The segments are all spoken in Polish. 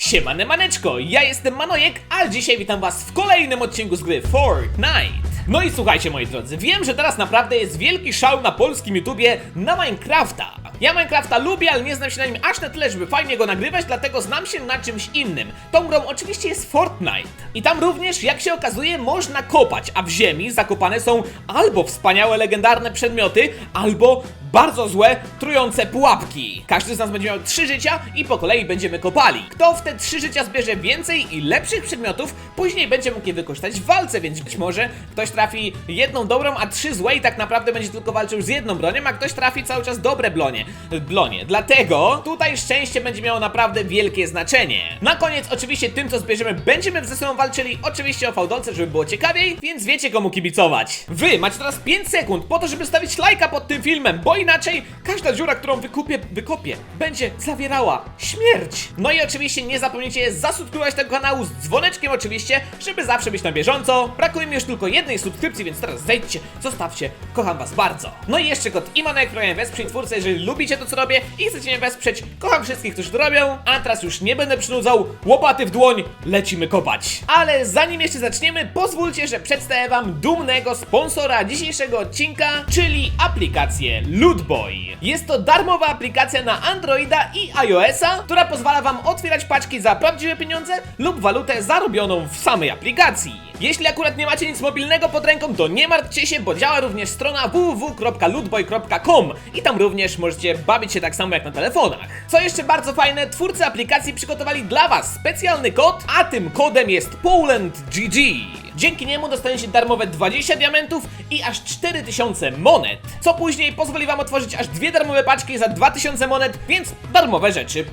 Siemane maneczko, ja jestem Manojek, a dzisiaj witam was w kolejnym odcinku z gry Fortnite. No i słuchajcie moi drodzy, wiem, że teraz naprawdę jest wielki szał na polskim YouTubie na Minecrafta. Ja Minecrafta lubię, ale nie znam się na nim aż na tyle, żeby fajnie go nagrywać, dlatego znam się na czymś innym. Tą grą oczywiście jest Fortnite. I tam również, jak się okazuje, można kopać, a w ziemi zakopane są albo wspaniałe, legendarne przedmioty, albo bardzo złe, trujące pułapki. Każdy z nas będzie miał trzy życia i po kolei będziemy kopali. Kto w te trzy życia zbierze więcej i lepszych przedmiotów, później będzie mógł je wykorzystać w walce, więc być może ktoś trafi jedną dobrą, a trzy złe i tak naprawdę będzie tylko walczył z jedną bronią, a ktoś trafi cały czas dobre blonie. Blonie. Dlatego tutaj szczęście będzie miało naprawdę wielkie znaczenie. Na koniec oczywiście tym, co zbierzemy, będziemy ze sobą walczyli, oczywiście o fałdolce, żeby było ciekawiej, więc wiecie komu kibicować. Wy macie teraz 5 sekund po to, żeby stawić lajka pod tym filmem, bo inaczej każda dziura, którą wykupię, wykopię, będzie zawierała śmierć. No i oczywiście nie zapomnijcie zasubskrybować tego kanału z dzwoneczkiem oczywiście, żeby zawsze być na bieżąco. Brakuje mi już tylko jednej subskrypcji, więc teraz zejdźcie, zostawcie, kocham was bardzo. No i jeszcze kod Imanek, który wesprzyj twórcę, jeżeli lubicie to co robię i chcecie mnie wesprzeć, kocham wszystkich, którzy to robią, a teraz już nie będę przynudzał, łopaty w dłoń, lecimy kopać. Ale zanim jeszcze zaczniemy, pozwólcie, że przedstawię wam dumnego sponsora dzisiejszego odcinka, czyli aplikację Lootboy. Jest to darmowa aplikacja na Androida i iOS-a, która pozwala wam otwierać paczki za prawdziwe pieniądze lub walutę zarobioną w samej aplikacji. Jeśli akurat nie macie nic mobilnego pod ręką, to nie martwcie się, bo działa również strona www.lootboy.com i tam również możecie bawić się tak samo jak na telefonach. Co jeszcze bardzo fajne, twórcy aplikacji przygotowali dla was specjalny kod, a tym kodem jest PolandGG. Dzięki niemu dostaniecie darmowe 20 diamentów i aż 4000 monet, co później pozwoli wam otworzyć aż dwie darmowe paczki za 2000 monet, więc darmowe rzeczy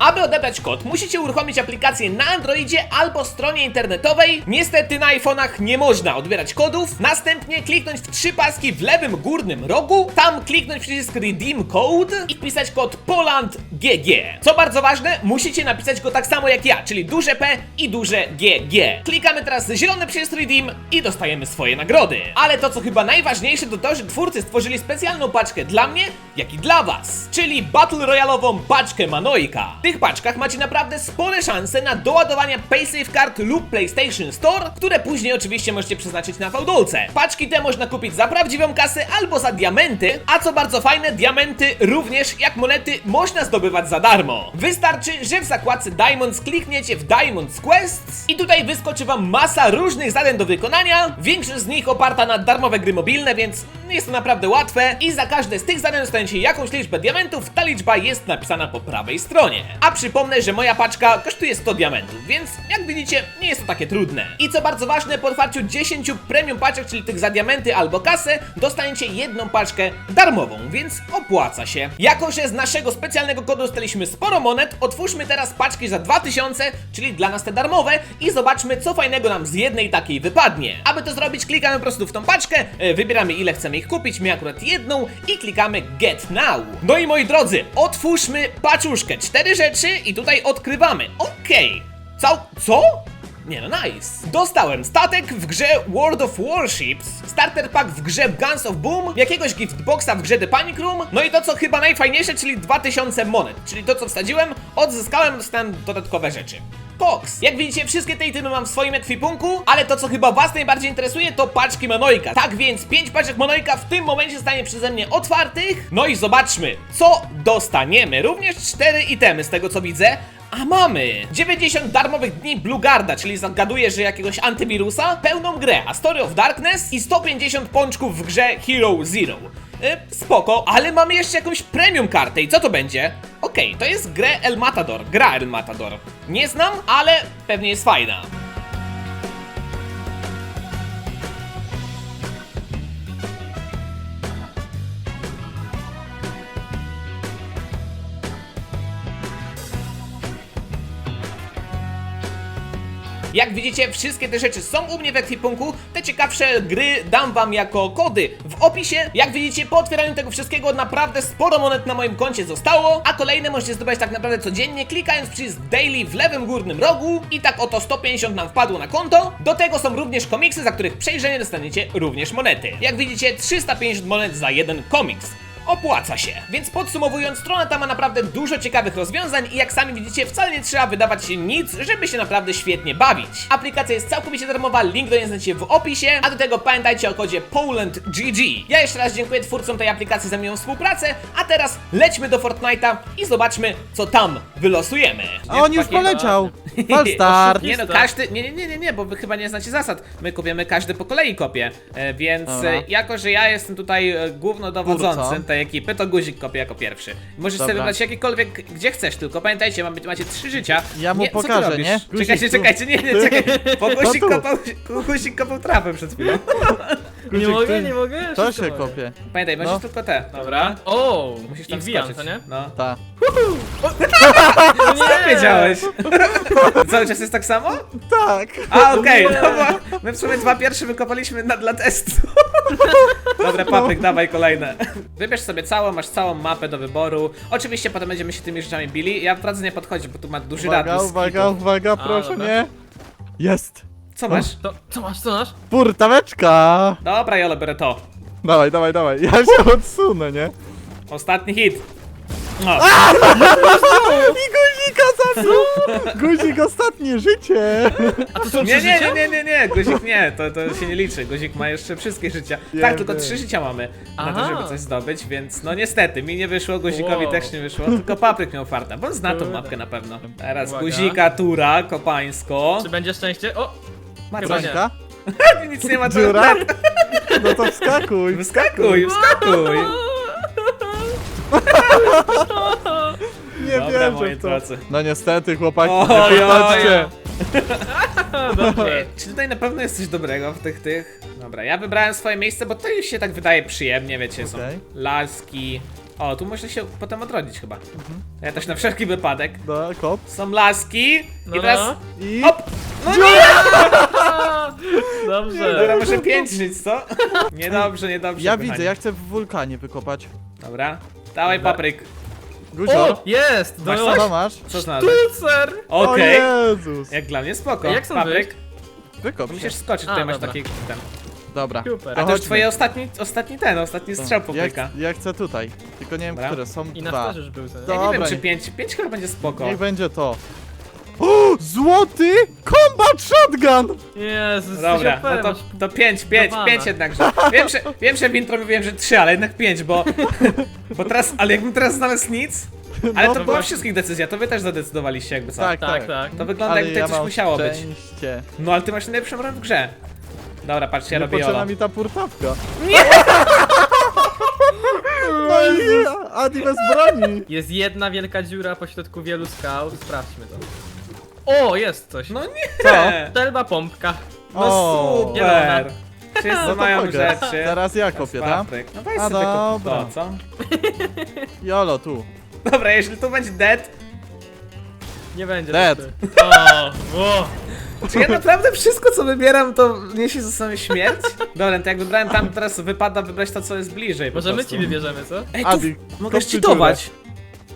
aby odebrać kod, musicie uruchomić aplikację na Androidzie albo stronie internetowej. Niestety na iPhone'ach nie można odbierać kodów. Następnie kliknąć w trzy paski w lewym górnym rogu, tam kliknąć przycisk Redeem Code i wpisać kod POLANDGG. Co bardzo ważne, musicie napisać go tak samo jak ja, czyli duże P i duże GG. Klikamy teraz zielony przycisk Redeem i dostajemy swoje nagrody. Ale to co chyba najważniejsze to to, że twórcy stworzyli specjalną paczkę dla mnie, jak i dla was, czyli Battle Royalową paczkę Manojka. Tych paczkach macie naprawdę spore szanse na doładowanie PaySafe Card lub PlayStation Store, które później oczywiście możecie przeznaczyć na fałdolce. Paczki te można kupić za prawdziwą kasę albo za diamenty, a co bardzo fajne, diamenty również jak monety można zdobywać za darmo. Wystarczy, że w zakładce Diamonds klikniecie w Diamonds Quests i tutaj wyskoczy wam masa różnych zadań do wykonania, większość z nich oparta na darmowe gry mobilne, więc jest to naprawdę łatwe i za każde z tych zadań dostaniecie jakąś liczbę diamentów, ta liczba jest napisana po prawej stronie. A przypomnę, że moja paczka kosztuje 100 diamentów, więc jak widzicie, nie jest to takie trudne. I co bardzo ważne, po otwarciu 10 premium paczek, czyli tych za diamenty albo kasę, dostaniecie jedną paczkę darmową, więc opłaca się. Jako, że z naszego specjalnego kodu dostaliśmy sporo monet, otwórzmy teraz paczki za 2000, czyli dla nas te darmowe i zobaczmy, co fajnego nam z jednej takiej wypadnie. Aby to zrobić, klikamy po prostu w tą paczkę, e, wybieramy ile chcemy ich kupić, my akurat jedną i klikamy Get Now. No i moi drodzy, otwórzmy paczuszkę. Cztery rzeczy i tutaj odkrywamy. Okej. Co? Co? Nie no, nice. Dostałem statek w grze World of Warships, starter pack w grze Guns of Boom, jakiegoś giftboxa w grze The Panic Room, no i to co chyba najfajniejsze, czyli 2000 monet, czyli to co wsadziłem, odzyskałem, dostałem dodatkowe rzeczy. Koks. Jak widzicie, wszystkie te itemy mam w swoim ekwipunku, ale to co chyba was najbardziej interesuje, to paczki Manojka. Tak więc 5 paczek Manojka w tym momencie zostanie przeze mnie otwartych. No i zobaczmy, co dostaniemy. Również 4 itemy z tego co widzę. A mamy 90 darmowych dni Blueguarda, czyli zagaduję, że jakiegoś antywirusa, pełną grę, a Story of Darkness i 150 pączków w grze Hero Zero. E, spoko, ale mamy jeszcze jakąś premium kartę i co to będzie? Okej, to jest grę El Matador, gra El Matador. Nie znam, ale pewnie jest fajna. Jak widzicie, wszystkie te rzeczy są u mnie w ekwipunku. Te ciekawsze gry dam wam jako kody w opisie. Jak widzicie, po otwieraniu tego wszystkiego naprawdę sporo monet na moim koncie zostało, a kolejne możecie zdobywać tak naprawdę codziennie, klikając przycisk Daily w lewym górnym rogu i tak oto 150 nam wpadło na konto. Do tego są również komiksy, za których przejrzenie dostaniecie również monety. Jak widzicie, 350 monet za jeden komiks. Opłaca się. Więc podsumowując, strona ta ma naprawdę dużo ciekawych rozwiązań i jak sami widzicie, wcale nie trzeba wydawać się nic, żeby się naprawdę świetnie bawić. Aplikacja jest całkowicie darmowa, link do niej znajdziecie w opisie, a do tego pamiętajcie o kodzie POLANDGG. Ja jeszcze raz dziękuję twórcom tej aplikacji za miłą współpracę, a teraz lećmy do Fortnite'a i zobaczmy, co tam wylosujemy. A on już poleciał! Fal start! Nie no, każdy. Nie, nie, nie, nie, nie, bo wy chyba nie znacie zasad. My kopiemy każdy po kolei kopie. E, więc Dobra. e, jako, że ja jestem tutaj e, głównodowodzącym tej ekipy, to guzik kopie jako pierwszy. Możesz sobie Dobra. wybrać jakiekolwiek, gdzie chcesz, tylko pamiętajcie, mamy, macie trzy życia. Ja mu nie, co ty pokażę, robisz? nie? Guzik Czekajcie, tu. czekajcie, nie, nie, czekaj. Bo guzik tu. kopał, guzik kopał trapę przed chwilą. Nie mogę, ty- nie mogę? To Wszystko się mogę. kopie. Pamiętaj, możesz No. tylko te. Dobra. O, Musisz i tam wbijam, skoczyć. co nie? No. Ta. No nie! Co wiedziałeś? Cały czas jest tak samo? Tak! A, okej, no bo my w sumie dwa pierwsze wykopaliśmy na, dla testu. Dobra, papryk, dawaj kolejne. Wybierz sobie całą, masz całą mapę do wyboru. Oczywiście potem będziemy się tymi rzeczami bili. Ja w drodze nie podchodzi, bo tu ma duży Uwaga, radius. uwaga, uwaga, proszę dobra. nie! Jest! Co masz? To, co masz, co masz? Furtaweczka! Dobra, Jolo, biorę to. Dawaj, dawaj, dawaj. Ja się odsunę, nie? Ostatni hit. No. I guzika zabił! Guzik ostatnie życie! A to są Nie, trzy nie, życia? nie, nie, nie, nie, guzik nie, to, to się nie liczy. Guzik ma jeszcze wszystkie życia. Wiem, tak, tylko wiem. trzy życia mamy na to, żeby coś zdobyć, więc no niestety, mi nie wyszło, guzikowi Wow. też nie wyszło, tylko papryk miał farta, bo on zna tą mapkę na pewno. Teraz Uwaga. guzika, tura, kopańsko. Czy będzie szczęście? O! Troszka? Nic nie ma Dziura? No to wskakuj! Wyskakuj, wyskakuj! Nie Dobra, wierzę moi w to. No niestety, chłopaki, nie oj, patrzcie. Dobrze. Czy tutaj na pewno jest coś dobrego w tych tych? Dobra, ja wybrałem swoje miejsce, bo to już się tak wydaje przyjemnie, wiecie, są Okej. laski. O, tu można się potem odrodzić chyba. Mhm. Ja też na wszelki wypadek. No, kop. Są laski i No, teraz... no. I... Hop! No nie! Dobra, Dobrze. może pięć żyć, co? Niedobrze, niedobrze, Ja kochani. widzę, ja chcę w wulkanie wykopać. Dobra, dawaj Dobra. papryk. Guzior, O! Jest! Masz co masz? Co znalazłeś? Tucer! Okej. O Jezus! Jak dla mnie spoko. A jak stąd papryk. Wykop To się. musisz skoczyć, A, tutaj masz dobra. taki ten. Dobra. Super. A to już chodźmy. twoje ostatni, ostatni ten, ostatni strzał ja, papryka. ch- ja chcę tutaj. Tylko nie wiem, Dobra. które są I na dwa. starze już był ten. Ja nie wiem czy nie- pięć, pięć chyba będzie spoko. Niech będzie to. Złoty combat shotgun! Jezus, Dobra, no to, to pięć, pięć, Dawana. pięć jednakże. Wiem, że, wiem, że w intro mówiłem, że trzy, ale jednak pięć, bo... Bo teraz, ale jakbym teraz znalazł nic... Ale No to była właśnie. wszystkich decyzja, to wy też zadecydowaliście jakby co. Tak, Tak, tak. To wygląda Ale jakby tutaj ja coś mam musiało być. szczęście. No ale ty masz najlepszą broń w grze. Dobra, patrzcie, ja Nie robię potrzebna jolo. mi ta purtawka. Nie! No i Adi bez broni. Jest jedna wielka dziura pośrodku wielu skał. Sprawdźmy to. O, jest coś. No nie! Co? Strzelba pompka. No O. super! Wszyscy No to mają mogę. rzeczy. Teraz ja kopię, tak? No weź A sobie to, dobra. to, co? Jolo, tu. Dobra, jeśli tu będzie dead, Nie będzie. Dead. rzeczy. O, o. Czy ja naprawdę wszystko co wybieram to niesie ze sobą śmierć? Dobra, to jak wybrałem tam, to teraz wypada wybrać to co jest bliżej po Może my prostu. ci wybierzemy, co? Ej, tu Adi, mogę kopcie cheatować.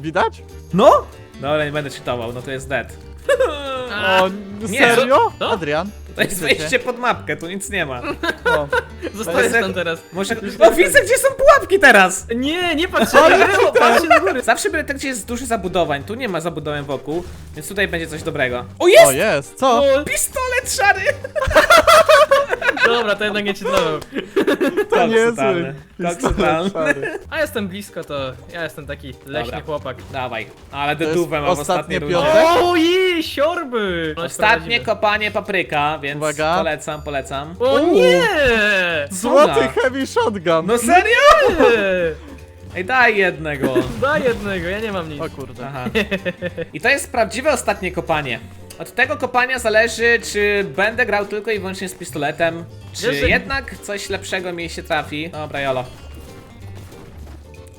Widać? No? Dobra, nie będę cheatował, no to jest dead. O, nie, serio? co? Adrian? To jest Widzę cię. wejście pod mapkę, tu nic nie ma. O. Zostajesz jest- tam teraz. Może... O, widzę gdzie są pułapki teraz! Nie, nie patrz się, nie, patrz do góry. Zawsze biorę tak, gdzie jest dużo zabudowań, tu nie ma zabudowań wokół, więc tutaj będzie coś dobrego. O, jest! O, jest, co? O, Pistolet szary! dobra, to jednak nie ci znowu. To Koks niezły. Pistolet totalny. szary. A jestem blisko, to ja jestem taki leśny Dobra. chłopak. Dawaj, ale jest deduwę mam w ostatnie ostatniej piąte? rundzie. Ojej, siorby! Ostatnie kopanie papryka, więc Uwaga. polecam, polecam. O nie! Złoty heavy shotgun. No serio? Nie! Ej, daj jednego. Daj jednego, ja nie mam nic. O kurde. Aha. I to jest prawdziwe ostatnie kopanie. Od tego kopania zależy, czy będę grał tylko i wyłącznie z pistoletem, czy Wiesz, że- jednak coś lepszego mi się trafi. Dobra, jolo.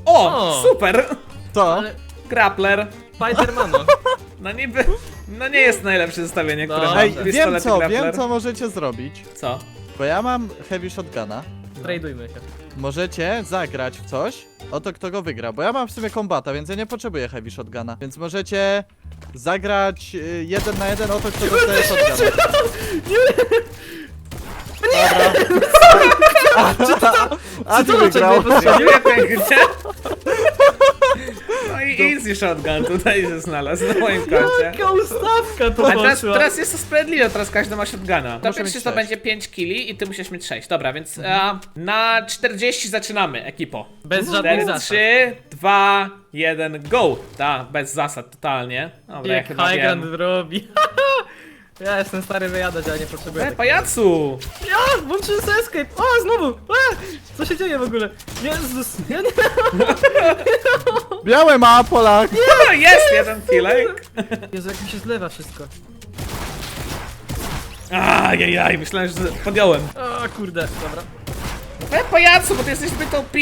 O, O. super! To? Ale Grappler. Spidermano. No niby, no nie jest najlepsze zestawienie, które No. mam. Ej, wiem Pistolet i co, grappler. wiem co możecie zrobić. Co? Bo ja mam heavy shotguna. Tradujmy się. Możecie zagrać w coś, oto kto go wygra. Bo ja mam w sobie kombata, więc ja nie potrzebuję heavy shotguna. Więc możecie zagrać y, jeden na jeden o to, kto dostaje shotguna. Dobra. Adi to wygrał. dlaczego nie Dziękuję pięknie. No i easy shotgun tutaj się znalazł na moim koncie. Jaka ustawka to A teraz, poszła. teraz jest to sprawiedliwe, teraz każdy ma shotguna. To Muszę pierwszy to sześć. będzie 5 killi i ty musisz mieć 6. Dobra, więc e, na 40 zaczynamy, ekipo. Bez żadnych 4, zasad. 3, 2, 1, go! Ta, bez zasad totalnie. Dobra, ja Jak chyba high ground wiem. robi. Ja jestem stary wyjadać, ale nie potrzebuję. E, takiego. pajacu! Ja! Włączyłem sobie escape! O, znowu! A, co się dzieje w ogóle? Jezus! Ja nie... Białe ma, Polak. O, jest jeden killek! Jezu, jak mi się zlewa wszystko. Ajajaj, myślałem, że podjąłem. O, kurde, dobra. E, pajacu, bo ty jesteś zbyt OP!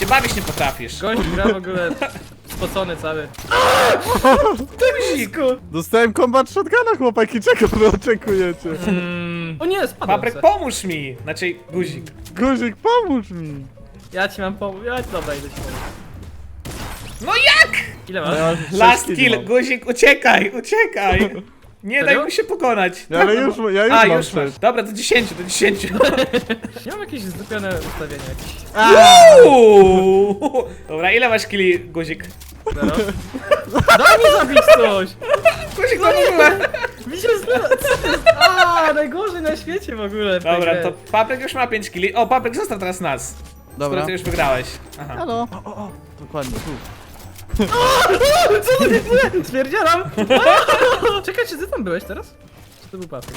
Się bawić nie potrafisz. Gość gra w ogóle spocony cały. Guziku! Dostałem kombat shotguna, chłopaki, czego wy oczekujecie? Mm. O nie, spadłem Papryk, se. pomóż mi! Znaczy, guzik. Guzik, pomóż mi. Ja ci mam pomóc. Ja, dobra, idę ci pomóc. No jak? Ile No masz? ja sześć Last kill, mam. guzik, uciekaj, uciekaj! Nie daj Serio? mu się pokonać. Ja, ale już, ja już A, mam już masz. sześć. Dobra, do 10, do 10. Ja mam jakieś zdupione ustawienie jakieś. Uuu. Dobra, ile masz killi, guzik? Zero. Daj mi zabić coś! Guzik, to w ogóle. Mi się? A, najgorzej na świecie w ogóle. w tej Dobra, grze. to Papryk już ma 5 killi. O, Papryk, zostaw teraz nas. Dobra. Skoro ty już wygrałeś. Aha. Halo. O, o, o. Dokładnie, tu. Co to nie, nie, spierdzielam! Czekaj, czy ty tam byłeś teraz? Czy to był Patryk?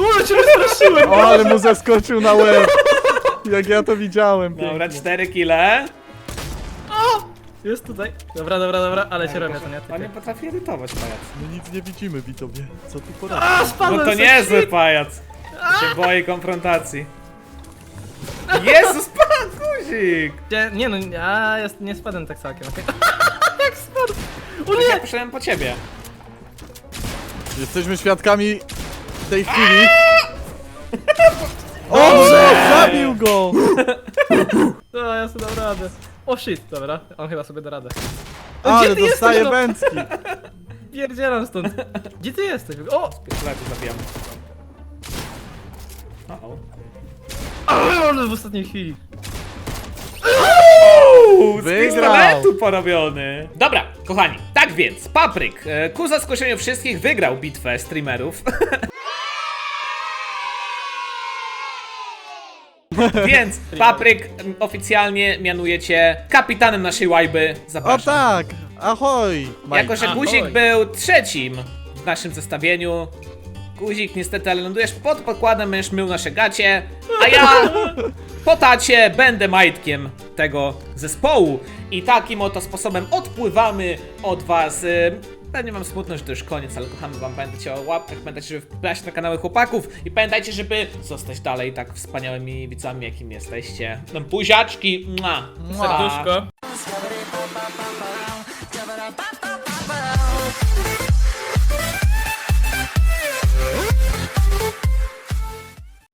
Ue, cię wystraszyłem! O, ale mu zaskoczył na łeb. Jak ja to widziałem. Dobra. 4 kile. Jest tutaj. Dobra, dobra, dobra, ale cię robię, to nie On nie ty. potrafi edytować, pajac. My nic nie widzimy, widzowie. Co tu poradzisz? A, No to sobie. niezły pajac. Się boi konfrontacji. Jezus, pan guzik! Nie no, ja jest, nie spadłem tak całkiem, okej? Jak spadł? O Ja nie! poszedłem po ciebie. Jesteśmy świadkami tej chwili. O, zabił go! No, ja sobie dam radę. O shit, dobra, on chyba sobie da radę. O, Ale gdzie ty dostaje jesteś, no? bęcki. Pierdzielam stąd. Gdzie ty jesteś? O! Pistoletu zabijam. O, Ale w ostatniej chwili. Uuu, z Wygrał. pistoletu porobiony. Dobra, kochani, tak więc, Papryk, e, ku zaskoczeniu wszystkich, wygrał bitwę streamerów. Więc Papryk m, oficjalnie mianujecie kapitanem naszej łajby. O Zapraszam. tak! Ahoj! Mike. Jako, że Ahoj. Guzik był trzecim w naszym zestawieniu. Guzik niestety, ale lądujesz pod pokładem, będziesz mył nasze gacie, a ja po tacie będę majtkiem tego zespołu. I takim oto sposobem odpływamy od was. Pewnie wam smutno, że to już koniec, ale kochamy wam. Pamiętajcie o łapkach, pamiętajcie, żeby wpaść na kanały chłopaków i pamiętajcie, żeby zostać dalej tak wspaniałymi widzami, jakim jesteście. Buziaczki! Mua. Serduszko. Scabba-dee-bop-bop-bop-bop.